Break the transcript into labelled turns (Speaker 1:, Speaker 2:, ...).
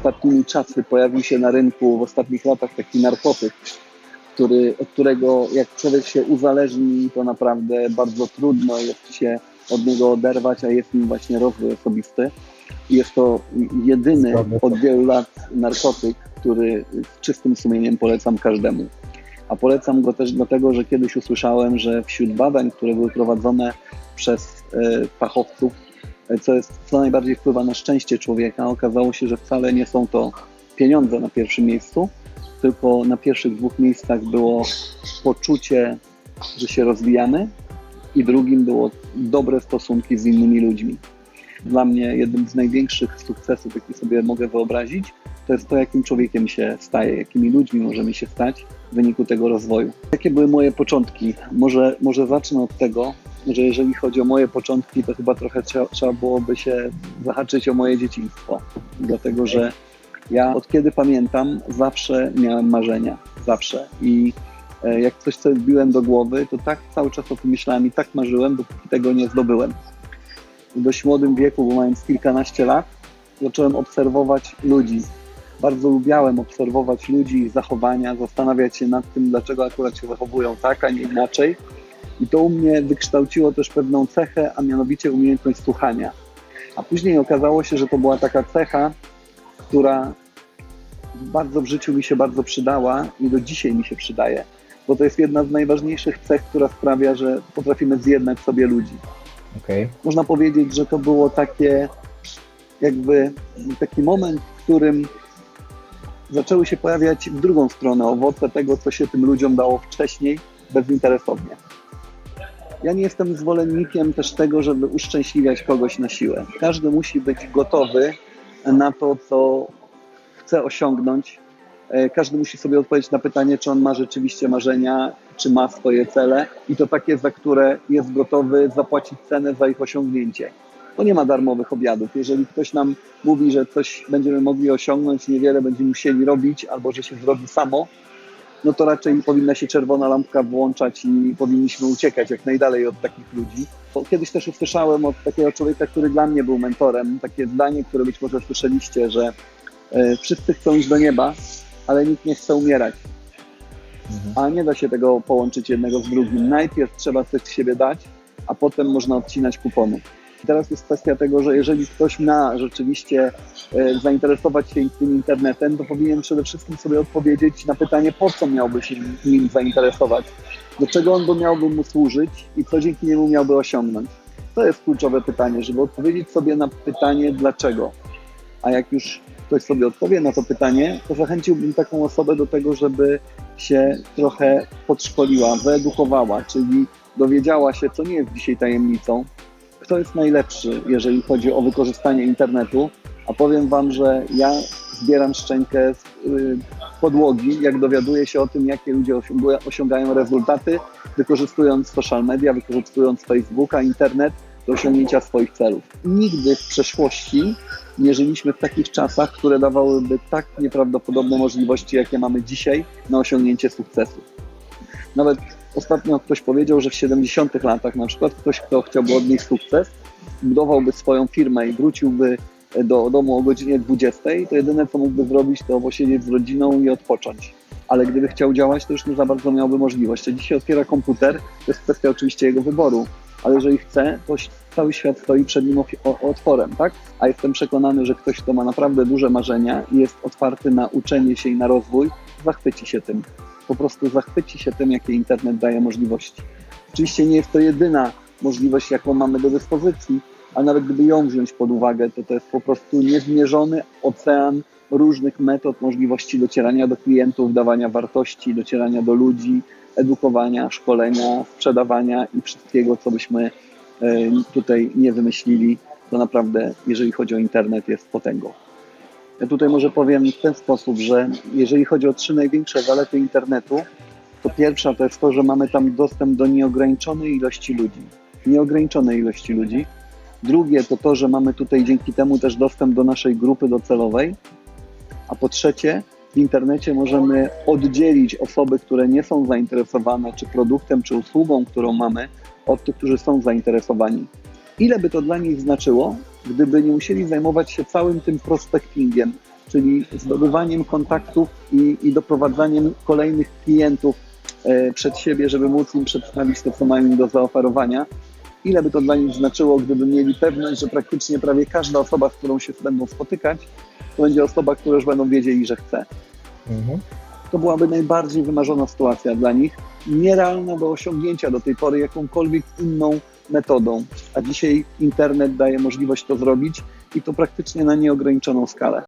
Speaker 1: ostatnimi czasy pojawił się na rynku w ostatnich latach taki narkotyk, który, od którego jak człowiek się uzależni, to naprawdę bardzo trudno jest się od niego oderwać, a jest nim właśnie rozwój osobisty. Jest to jedyny od wielu lat narkotyk, który z czystym sumieniem polecam każdemu. A polecam go też dlatego, że kiedyś usłyszałem, że wśród badań, które były prowadzone przez e, fachowców, co, jest, co najbardziej wpływa na szczęście człowieka, okazało się, że wcale nie są to pieniądze na pierwszym miejscu, tylko na pierwszych dwóch miejscach było poczucie, że się rozwijamy i drugim było dobre stosunki z innymi ludźmi. Dla mnie jednym z największych sukcesów, jaki sobie mogę wyobrazić, to jest to, jakim człowiekiem się staje, jakimi ludźmi możemy się stać w wyniku tego rozwoju. Jakie były moje początki? Może, może zacznę od tego, że jeżeli chodzi o moje początki, to chyba trochę trzeba, trzeba byłoby się zahaczyć o moje dzieciństwo, dlatego że ja od kiedy pamiętam, zawsze miałem marzenia, zawsze. I e, jak coś sobie wbiłem do głowy, to tak cały czas o tym myślałem i tak marzyłem, dopóki tego nie zdobyłem. W dość młodym wieku, bo mając kilkanaście lat, zacząłem obserwować ludzi. Bardzo lubiałem obserwować ludzi, ich zachowania, zastanawiać się nad tym, dlaczego akurat się zachowują tak, a nie inaczej. I to u mnie wykształciło też pewną cechę, a mianowicie umiejętność słuchania. A później okazało się, że to była taka cecha, która bardzo w życiu mi się bardzo przydała i do dzisiaj mi się przydaje, bo to jest jedna z najważniejszych cech, która sprawia, że potrafimy zjednać sobie ludzi.
Speaker 2: Okej.
Speaker 1: Można powiedzieć, że to było takie jakby taki moment, w którym zaczęły się pojawiać w drugą stronę owoce tego, co się tym ludziom dało wcześniej, bezinteresownie. Ja nie jestem zwolennikiem też tego, żeby uszczęśliwiać kogoś na siłę. Każdy musi być gotowy na to, co chce osiągnąć. E, Każdy musi sobie odpowiedzieć na pytanie, czy on ma rzeczywiście marzenia, czy ma swoje cele i to takie, za które jest gotowy zapłacić cenę za ich osiągnięcie. To nie ma darmowych obiadów. Jeżeli ktoś nam mówi, że coś będziemy mogli osiągnąć, niewiele będziemy musieli robić albo że się zrobi samo, no to raczej powinna się czerwona lampka włączać i powinniśmy uciekać jak najdalej od takich ludzi. Bo Kiedyś też usłyszałem od takiego człowieka, który dla mnie był mentorem, takie zdanie, które być może słyszeliście, że e, wszyscy chcą iść do nieba, ale nikt nie chce umierać.
Speaker 2: Mhm.
Speaker 1: A nie da się tego połączyć jednego z drugim. Najpierw trzeba coś z siebie dać, a potem można odcinać kupony. I teraz jest kwestia tego, że jeżeli ktoś ma rzeczywiście e, zainteresować się tym internetem, to powinien przede wszystkim sobie odpowiedzieć na pytanie, po co miałby się nim zainteresować, do czego on by miałby mu służyć i co dzięki niemu miałby osiągnąć. To jest kluczowe pytanie, żeby odpowiedzieć sobie na pytanie dlaczego. A jak już ktoś sobie odpowie na to pytanie, to zachęciłbym taką osobę do tego, żeby się trochę podszkoliła, wyedukowała, czyli dowiedziała się, co nie jest dzisiaj tajemnicą, kto jest najlepszy, jeżeli chodzi o wykorzystanie internetu. A powiem Wam, że ja zbieram szczękę z y, podłogi, jak dowiaduję się o tym, jakie ludzie osiągają rezultaty, wykorzystując social media, wykorzystując Facebooka, internet do osiągnięcia swoich celów. Nigdy w przeszłości nie żyliśmy w takich czasach, które dawałyby tak nieprawdopodobne możliwości, jakie mamy dzisiaj na osiągnięcie sukcesu. Nawet ostatnio ktoś powiedział, że w 70 latach na przykład ktoś, kto chciałby odnieść sukces, budowałby swoją firmę i wróciłby do domu o godzinie 20, to jedyne co mógłby zrobić, to posiedzieć z rodziną i odpocząć. Ale gdyby chciał działać, to już nie za bardzo miałby możliwość. A dzisiaj otwiera komputer, to jest kwestia oczywiście jego wyboru, ale jeżeli chce, to cały świat stoi przed nim otworem, tak? A jestem przekonany, że ktoś, kto ma naprawdę duże marzenia i jest otwarty na uczenie się i na rozwój, zachwyci się tym. Po prostu zachwyci się tym, jakie internet daje możliwości. Oczywiście nie jest to jedyna możliwość, jaką mamy do dyspozycji, a nawet gdyby ją wziąć pod uwagę, to to jest po prostu niezmierzony ocean różnych metod, możliwości docierania do klientów, dawania wartości, docierania do ludzi, edukowania, szkolenia, sprzedawania i wszystkiego, co byśmy e, tutaj nie wymyślili, to naprawdę, jeżeli chodzi o internet, jest potęgą. Ja tutaj może powiem w ten sposób, że jeżeli chodzi o trzy największe zalety internetu, to pierwsza to jest to, że mamy tam dostęp do nieograniczonej ilości ludzi. Nieograniczonej ilości ludzi. Drugie to to, że mamy tutaj dzięki temu też dostęp do naszej grupy docelowej. A po trzecie, w internecie możemy oddzielić osoby, które nie są zainteresowane czy produktem, czy usługą, którą mamy, od tych, którzy są zainteresowani. Ile by to dla nich znaczyło, gdyby nie musieli zajmować się całym tym prospectingiem, czyli zdobywaniem kontaktów i, i doprowadzaniem kolejnych klientów e, przed siebie, żeby móc im przedstawić to, co mają im do zaoferowania. Ile by to dla nich znaczyło, gdyby mieli pewność, że praktycznie prawie każda osoba, z którą się będą spotykać, to będzie osoba, która już będą wiedzieli, że chce.
Speaker 2: Mhm.
Speaker 1: To byłaby najbardziej wymarzona sytuacja dla nich, nierealna do osiągnięcia do tej pory jakąkolwiek inną metodą. A dzisiaj internet daje możliwość to zrobić i to praktycznie na nieograniczoną skalę.